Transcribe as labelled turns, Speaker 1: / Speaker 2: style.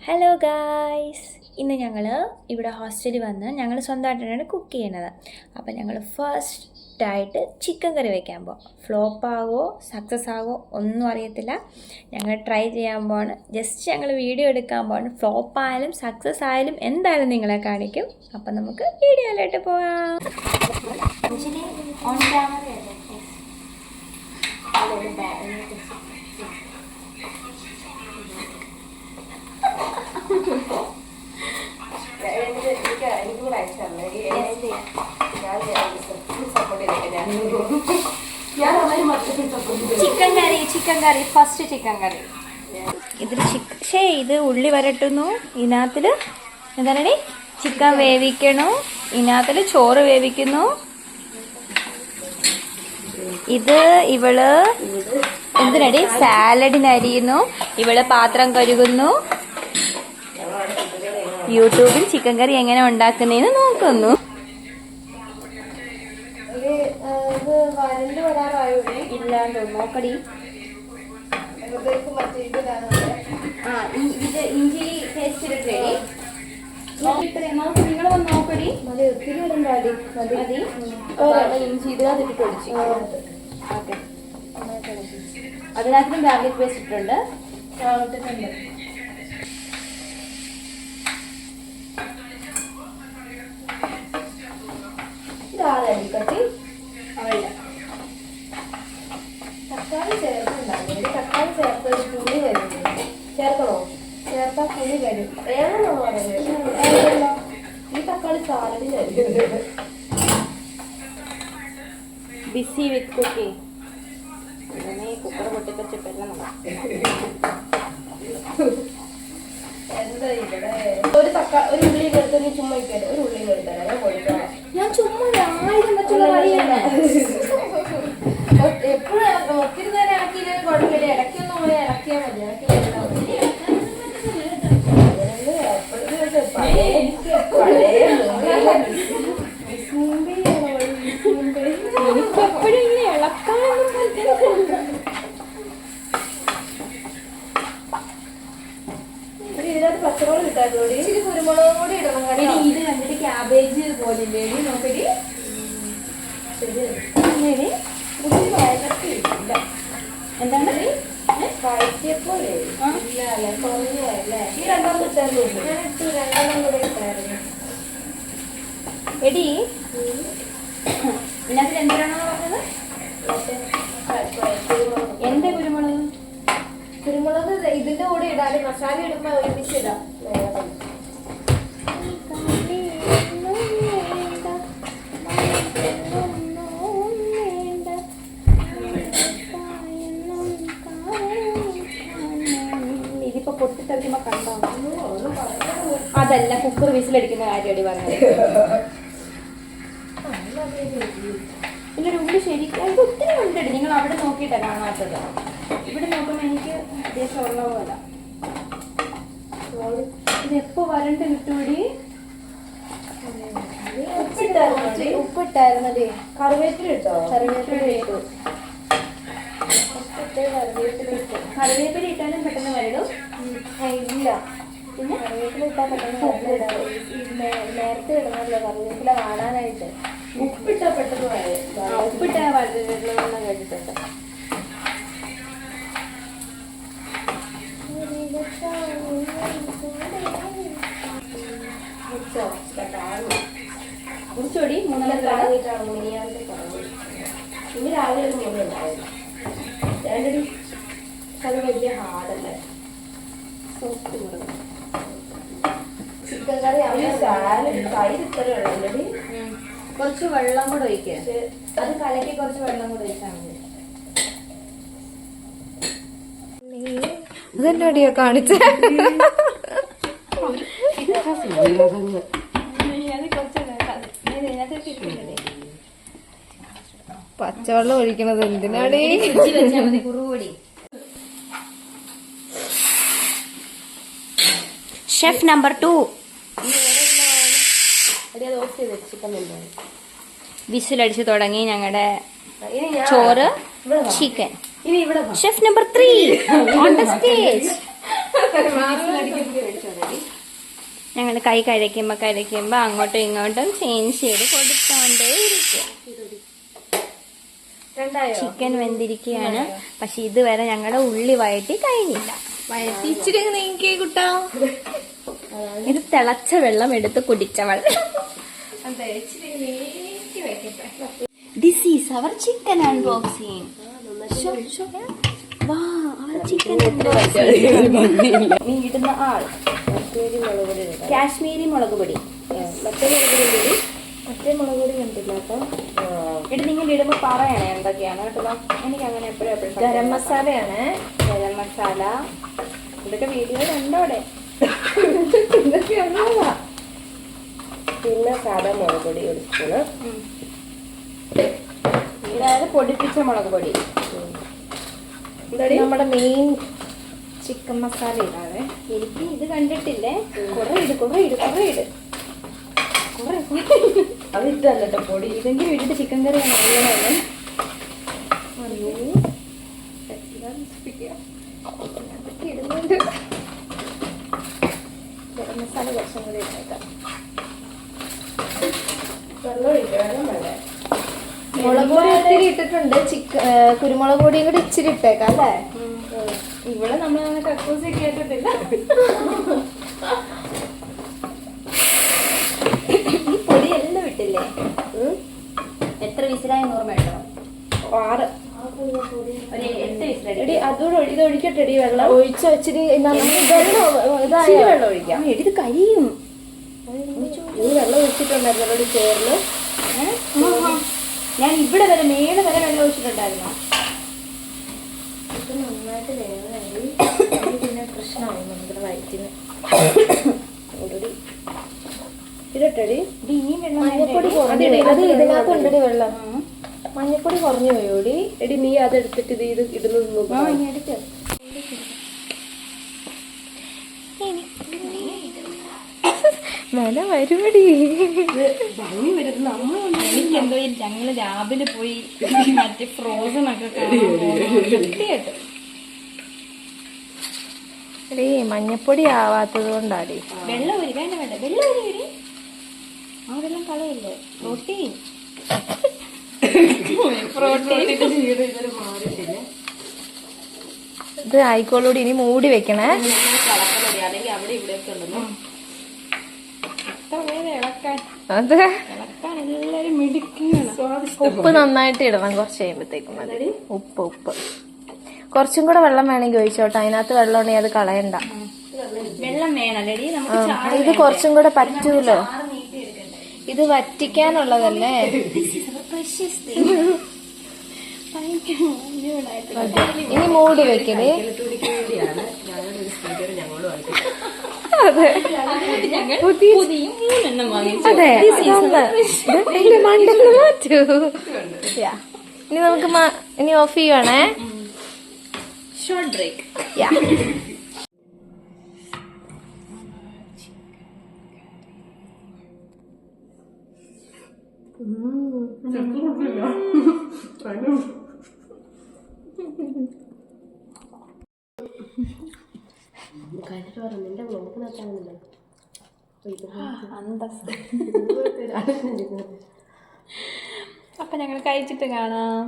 Speaker 1: Hello guys ഇന്ന് ഞങ്ങൾ ഇവിടെ ഹോസ്റ്റലിൽ വന്ന് ഞങ്ങൾ സ്വന്തമായിട്ടാണ് കുക്ക് ചെയ്യണത് അപ്പോൾ ഞങ്ങൾ ഫസ്റ്റായിട്ട് ചിക്കൻ കറി വയ്ക്കാൻ പോകും ഫ്ലോപ്പ് ആകുമോ സക്സസ് ആകുമോ ഒന്നും അറിയത്തില്ല. ഞങ്ങൾ ട്രൈ ചെയ്യാൻ പോവാണ്. ജസ്റ്റ് ഞങ്ങൾ വീഡിയോ എടുക്കാൻ പോവാണ്. ഫ്ലോപ്പ് ആയാലും സക്സസ് ആയാലും എന്തായാലും നിങ്ങളെ കാണിക്കും. അപ്പം നമുക്ക് വീഡിയോയിലോട്ട് പോകാം on camera chicken curry chicken curry first chicken curry. ഇതിൽ ചിക്കൻ ഷേ ഇത് ഉള്ളി വരട്ടുന്നു. ഇതിനകത്തിൽ എന്താണ് ചിക്കൻ വേവിക്കണു. ഇതിനകത്തിൽ ചോറ് വേവിക്കുന്നു. ഇത് ഇവൾ എന്തിനടി? സാലഡിന് അരിയുന്നു. ഇവൾ പാത്രം കഴുകുന്നു. യൂട്യൂബിൽ ചിക്കൻ കറി എങ്ങനെ ഉണ്ടാക്കുന്നതെന്ന് നോക്കുന്നു. ഇഞ്ചി പേസ്റ്റ് നിങ്ങൾ വന്ന് നോക്കടി.
Speaker 2: മതി ഒത്തിരി വരുന്നുണ്ടാടി മതി.
Speaker 1: മതി.
Speaker 2: ഒരെണ്ണം ഇഞ്ചി ഇതിനകത്ത് ഇട്ടിട്ട് ഒഴിച്ചു
Speaker 1: ഓക്കെ. അതിനകത്തും ഗാർലിക് പേസ്റ്റ് ഇട്ടിട്ടുണ്ട്.
Speaker 2: ഇട്ടിട്ടുണ്ട്. ഇതാണ് അടിക്കട്ടി തക്കാളി ചേർക്കുന്നുണ്ടായിരുന്നു തക്കാളി ചേർത്ത് ഒരു പുളി വരുന്നു ചേർക്കണോ? ചേർത്താ പുളി വരും. വേണമെന്നോ പറയുന്നത് ഈ തക്കാളി സാലഡിൽ
Speaker 1: ബിസി വിത്ത് കുക്കിംഗ് കുക്കർ പൊട്ടിക്കച്ചിട്ടെല്ലാം
Speaker 2: എന്താ ഇവിടെ? ഒരു തക്കാളി ഒരു ഉള്ളി എടുത്ത് നീ ചുമ്മാ ഒരു ഉള്ളി എടുത്തരാം ഞാൻ കൊടുക്കാം
Speaker 1: ഞാൻ ചുമ്മാ ആയിരം മറ്റുള്ള കളിയല്ല
Speaker 2: എപ്പോഴും ഒത്തിരി നേരം ആക്കിയില്ലെങ്കിൽ കുഴപ്പമില്ല. ഇടയ്ക്കൊന്നും പോയി ഇറക്കിയാൽ മതി. ഇത് പഴയ പഴയ ഇച്ചിരി കുരുമുളകും കൂടി ഇടണം കേട്ടോ.
Speaker 1: ഇത് കണ്ടിട്ട് ക്യാബേജ് എടി, നോക്കടി.
Speaker 2: ശരി. വഴറ്റിയിട്ടില്ല
Speaker 1: എന്താണ്?
Speaker 2: വഴറ്റിയപ്പോലെ. ഇല്ല അല്ലേ? ഈ രണ്ടെണ്ണം ഇട്ടായിരുന്നു ഞാൻ ഇട്ടു രണ്ടെണ്ണം കൂടെ ഇട്ടായിരുന്നു.
Speaker 1: എടി ഇതിനകത്ത് എന്തിനാണോ പറഞ്ഞത്?
Speaker 2: മറ്റേ ക- കുരുമുളക്.
Speaker 1: എന്റെ കുരുമുളക്
Speaker 2: കുരുമുളക് ഇതിന്റെ കൂടെ ഇടാൽ മസാല ഇടുമ്പോ ഒരുമിച്ച്
Speaker 1: കുക്കർ വിസിലടിക്കുന്ന കാര്യമടി പറഞ്ഞത്. ഇല്ല ഉള്ളി ശരിക്കും എനിക്ക് ഒത്തിരി ഉണ്ടടി. നിങ്ങൾ അവിടെ നോക്കിയിട്ടാണ് കാണാത്തത്. ഇവിടെ നോക്കുമ്പോൾ എനിക്ക് അത്യാവശ്യം ഉള്ള പോലെ ഇത് എപ്പോ വരണ്ട് കിട്ടൂടി
Speaker 2: ഉപ്പിട്ടായിരുന്നടി. കറിവേപ്പില ഇട്ടോ? കറിവേപ്പില ഇട്ടു. കറിവേപ്പില ഇട്ടു.
Speaker 1: കറിവേപ്പില ഇട്ടാലും പെട്ടെന്ന് വരടും
Speaker 2: ഇല്ല. കറിവേപ്പില ഇട്ടാൽ പെട്ടെന്ന്. നേരത്തെ ഇടണമല്ലോ കറിവേപ്പില കാണാനായിട്ട് ഉപ്പിട്ടാ പെട്ടെന്ന് വരും.
Speaker 1: ഉപ്പിട്ട വരടുന്ന കേട്ടിട്ടുണ്ട്. കുറിച്ചോടി മൂന്നര
Speaker 2: താഴെയിട്ടാണ് മിനിയാന്നത്തെ കുറവ്. ഇന്ന് രാവിലെ ഒരു മൂന്ന് ഉണ്ടായിരുന്നു. രണ്ടടി അത് വലിയ ഹാർഡല്ലേ
Speaker 1: സോഫ്റ്റ് മുറിവ്
Speaker 2: ചിക്കൻ കറി സാലഡ് തൈര്
Speaker 1: കുറച്ച് വെള്ളം കൂടെ ഒഴിക്കുക അത് കലക്കി കുറച്ച് വെള്ളം കൂടെ ഒഴിച്ചാൽ മതി.
Speaker 3: അതെന്നാടിയാ കാണിച്ച? പച്ചവെള്ളം ഒഴിക്കണത് എന്തിനാടി?
Speaker 1: കുറുപൊടി ഷെഫ് നമ്പർ ടു വിസിലടിച്ച് തുടങ്ങി ഞങ്ങളുടെ ചോറ് chicken chef number three on the stage ഞങ്ങൾ കൈ കഴിക്കുമ്പോ കഴിക്കുമ്പോ അങ്ങോട്ടും ഇങ്ങോട്ടും ചേഞ്ച് ചെയ്ത് കൊടുത്തോണ്ടേ ഇരിക്കും. ചിക്കൻ വെന്തിരിക്കുകയാണ് പക്ഷെ ഇതുവരെ ഞങ്ങളുടെ ഉള്ളി വയറ്റി കഴിഞ്ഞില്ല.
Speaker 3: നീക്കി കുട്ടാ
Speaker 1: ഇത് തിളച്ച വെള്ളം എടുത്ത് കുടിച്ചവൾ. This is our chicken unboxing വാ അവർ ചിക്കൻ നീ ഇടുന്ന ആൾ.
Speaker 2: കാശ്മീരി മുളക് പൊടി മറ്റേ മുളക് പൊടി കൂടി
Speaker 1: മറ്റേ മുളക് പൊടി കണ്ടില്ല കേട്ടോ
Speaker 2: ആ.
Speaker 1: നിങ്ങൾ ഇടുമ്പോൾ പറയണേ എന്തൊക്കെയാണ് കേട്ടോ. എനിക്ക് അങ്ങനെ എപ്പോഴും എപ്പോഴും
Speaker 2: ഗരം മസാലയാണ്.
Speaker 1: ഗരം മസാല. ഇതൊക്കെ വീഡിയോ കണ്ടോടെ
Speaker 2: ഇതൊക്കെ. പിന്നെ സാധാ മുളക് പൊടി ഒരു സ്പൂണ്.
Speaker 1: അതായത് പൊടിപ്പിച്ച മുളക് പൊടി.
Speaker 3: നമ്മുടെ മെയിൻ ചിക്കൻ മസാല ഇടാതെ
Speaker 1: എനിക്ക് ഇത് കണ്ടിട്ടില്ലേ? കുറെ ഇട് കുറെ ഇട് കുറെ ഇട്. കുറെ.
Speaker 2: അത് ഇട്ടല്ലോ പൊടി.
Speaker 1: ഇതെങ്കിലും ഇട്ടിട്ട് ചിക്കൻ കറി ഇടുന്നുണ്ട് ഗരം മസാല കുറച്ചും കൂടി ഇട്ടേക്കാം
Speaker 2: വെള്ളം ഒഴിക്കുക വെള്ളം വേണ്ടേ
Speaker 3: മുളക് പൊടി ഇത്തിരി ഇട്ടിട്ടുണ്ട് ചിക്കൻ കുരുമുളക് പൊടിയും കൂടി ഇച്ചിരി ഇട്ടേക്കാം അല്ലേ?
Speaker 1: ഇവിടെ നമ്മൾ അങ്ങനെ കക്കൂസി കേട്ടിട്ടില്ല ഈ പൊടി എല്ലാം
Speaker 2: വിട്ടില്ലേ
Speaker 1: എത്ര വിസിലായി ഓർമ്മയുണ്ടോ
Speaker 2: ആറ്. എടി അതുകൂടെ ഇത് ഒഴിക്കട്ടെടി വെള്ളം.
Speaker 3: ഒഴിച്ച ഇച്ചിരി വെള്ളം
Speaker 2: ഒഴിക്കാം. ഒഴിക്കാം.
Speaker 1: ഇത് കരിയും
Speaker 2: നീ വെള്ളം ഒഴിച്ചിട്ടുണ്ടായിരുന്നു ചേർന്ന്
Speaker 1: ഏ? ഞാൻ ഇവിടെ വരെ മേൾ വരെ വെള്ളം ഒഴിച്ചിട്ടുണ്ടായിരുന്നു.
Speaker 2: ഇത് നന്നായിട്ട് വേണമെങ്കിൽ ഇത് പിന്നെ പ്രശ്നമാവും നമ്മുടെ വയറ്റിന്. ഓൾറെഡി ഇരട്ടടി
Speaker 1: ഇത് ഇനിയും വെള്ളം
Speaker 3: മഞ്ഞപ്പൊടി അത് ഇതിനകത്ത് ഉണ്ടടി വെള്ളം. മഞ്ഞപ്പൊടി കുറഞ്ഞു പോയോടി
Speaker 2: എടി നീ അതെടുത്തിട്ട് ഇത് ഇത് ഇടുന്നത് നോക്ക്.
Speaker 3: മല വരുമടി.
Speaker 1: എനിക്കെന്തോ ഈ ഞങ്ങൾ രാവിലെ പോയി മറ്റേ ഫ്രോസൺ ഒക്കെ. സത്യമായിട്ട്.
Speaker 3: മഞ്ഞപ്പൊടി ആവാത്തത് കൊണ്ടാടി.
Speaker 1: വെള്ളം ഒരു വേണ്ട വേണ്ട. വെള്ളം ഒരു വരി ആ വെള്ളം കളയല്ലേ? പ്രോട്ടീൻ.
Speaker 3: ഇത് ആയിക്കോളൂടി ഇനി മൂടി വെക്കണേ.
Speaker 2: അവിടെ ഇവിടെയൊക്കെ ഉണ്ടെന്ന്
Speaker 3: അത്. ഉപ്പ് നന്നായിട്ട് ഇടണം കുറച്ച് കഴിയുമ്പോഴത്തേക്കും മതി. ഉപ്പ് ഉപ്പ്. കുറച്ചും കൂടെ വെള്ളം വേണമെങ്കിൽ ഒഴിച്ചോട്ടെ. അതിനകത്ത് വെള്ളം ഉണ്ടെങ്കിൽ അത് കളയണ്ട. ഇത് കുറച്ചും കൂടെ പറ്റൂലോ? ഇത് വറ്റിക്കാനുള്ളതല്ലേ? ഇനി മൂടി
Speaker 1: വെക്കൽ
Speaker 3: അതെ അതൊന്ന്. എന്റെ മണ്ടന്ന് മാറ്റൂ യാ. ഇനി നമുക്ക് ഇനി ഓഫ് ചെയ്യുവാണേ
Speaker 1: ഷോർട്ട് ബ്രേക്ക്
Speaker 3: യാ
Speaker 2: കഴിഞ്ഞിട്ട്
Speaker 1: അപ്പൊ ഞങ്ങൾ കഴിച്ചിട്ട് കാണാം.